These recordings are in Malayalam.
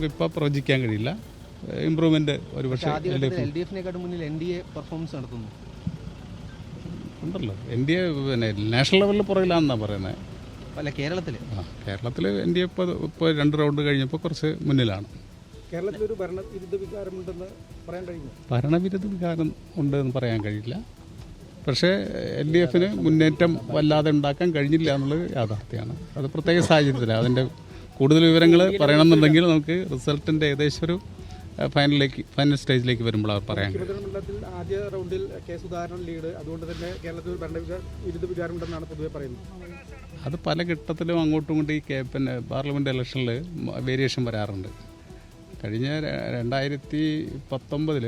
നമുക്ക് ഇപ്പോൾ പ്രവചിക്കാൻ കഴിയില്ല. ഇമ്പ്രൂവ്മെന്റ് ഒരു പക്ഷേ എൽ ഡി എഫിനെക്കാട്ടും മുന്നിൽ എൻ ഡി എ പെർഫോമൻസ് നടത്തുന്നു. ഉണ്ടല്ലോ. എൻ ഡി എ പിന്നെ നാഷണൽ ലെവലിൽ പുറകിലാണെന്നാണ് പറയുന്നത് അല്ല കേരളത്തിൽ ആ കേരളത്തിൽ എൻ ഡി എ ഇപ്പോൾ ഇപ്പോൾ രണ്ട് റൗണ്ട് കഴിഞ്ഞപ്പോൾ കുറച്ച് മുന്നിലാണ്. കേരളത്തിൽ ഒരു ഭരണവിരുദ്ധ വികാരമുണ്ടെന്ന് പറയാൻ കഴിയുമോ? ഭരണവിരുദ്ധ വികാരം ഉണ്ടെന്ന് പറയാൻ കഴിയില്ല. പക്ഷേ എൽ ഡി എഫിന് മുന്നേറ്റം വല്ലാതെ ഉണ്ടാക്കാൻ കഴിഞ്ഞില്ല എന്നുള്ളത് യാഥാർത്ഥ്യമാണ്. അത് പ്രത്യേക സാഹചര്യത്തിലാണ്. അതിന്റെ കൂടുതൽ വിവരങ്ങൾ പറയണമെന്നുണ്ടെങ്കിൽ നമുക്ക് റിസൾട്ടിന്റെ ഏകദേശം ഒരു ഫൈനലിലേക്ക് ഫൈനൽ സ്റ്റേജിലേക്ക് വരുമ്പോൾ അവർ പറയാം മണ്ഡലത്തിൽ ആദ്യ റൗണ്ടിൽ കെ സുധാകരൻ ലീഡ് അതുകൊണ്ട് തന്നെ കേരളത്തിൽ ഇരുത് വിരുദ്ധ വികാരമുണ്ടെന്നാണ് പൊതുവെ പറയുന്നത്. അത് പല ഘട്ടത്തിലും അങ്ങോട്ടും ഇങ്ങോട്ടും ഈ പിന്നെ പാർലമെന്റ് ഇലക്ഷനിൽ വേരിയേഷൻ വരാറുണ്ട്. കഴിഞ്ഞ രണ്ടായിരത്തി പത്തൊമ്പതിൽ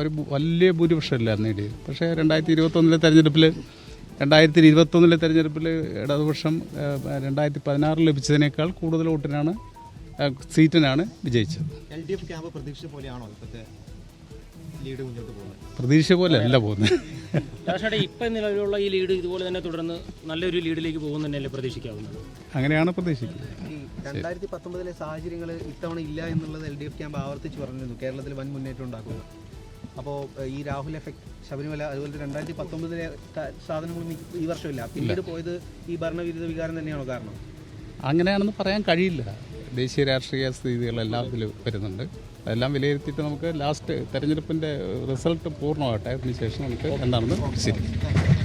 ഒരു വലിയ വലിയ ഭൂരിപക്ഷമില്ലായിരുന്നു നേടിയത് പക്ഷേ രണ്ടായിരത്തി ഇരുപത്തൊന്നിലെ തെരഞ്ഞെടുപ്പിൽ രണ്ടായിരത്തി ഇരുപത്തൊന്നിലെ തെരഞ്ഞെടുപ്പിൽ ഇടതുപക്ഷം രണ്ടായിരത്തി പതിനാറിൽ ലഭിച്ചതിനേക്കാൾ കൂടുതൽ വോട്ടിനാണ് സീറ്റിനാണ് വിജയിച്ചത്. എൽ ഡി എഫ് ക്യാമ്പ് പ്രതീക്ഷിച്ച പോലെയാണോ ഇപ്പോഴത്തെ ലീഡ് മുന്നോട്ട് പോകുന്നത്? പ്രതീക്ഷ പോലെ അല്ല പോകുന്നത്. രാഷ്ട്രീയ ഇപ്പം നിലവിലുള്ള ഈ ലീഡ് ഇതുപോലെ തന്നെ തുടർന്ന് നല്ലൊരു ലീഡിലേക്ക് പോകും തന്നെയല്ലേ പ്രതീക്ഷിക്കാവുന്നത്? അങ്ങനെയാണ് പ്രതീക്ഷിക്കുന്നത്. രണ്ടായിരത്തി പത്തൊമ്പതിലെ സാഹചര്യങ്ങൾ ഇത്തവണ ഇല്ല എന്നുള്ളത് എൽ ഡി എഫ് ക്യാമ്പ് ആവർത്തിച്ച് പറഞ്ഞിരുന്നു. കേരളത്തിൽ വൻ മുന്നേറ്റം ഉണ്ടാക്കുക. അപ്പോൾ ഈ രാഹുൽ എഫക്ട് ശബരിമല അതുപോലെ രണ്ടായിരത്തി പത്തൊമ്പതിലെ സാധനങ്ങളൊന്നും ഈ- ഈ വർഷമില്ല. പിന്നീട് പോയത് ഈ ഭരണവിരുദ്ധ വികാരം തന്നെയാണോ കാരണം? അങ്ങനെയാണെന്ന് പറയാൻ കഴിയില്ല. ദേശീയ രാഷ്ട്രീയ സ്ഥിതികളെല്ലാം ഇതിൽ വരുന്നുണ്ട്. അതെല്ലാം വിലയിരുത്തിയിട്ട് നമുക്ക് ലാസ്റ്റ് തെരഞ്ഞെടുപ്പിന്റെ റിസൾട്ട് പൂർണമാകട്ടെ. അതിനുശേഷം നമുക്ക് എന്താണെന്ന് ശരി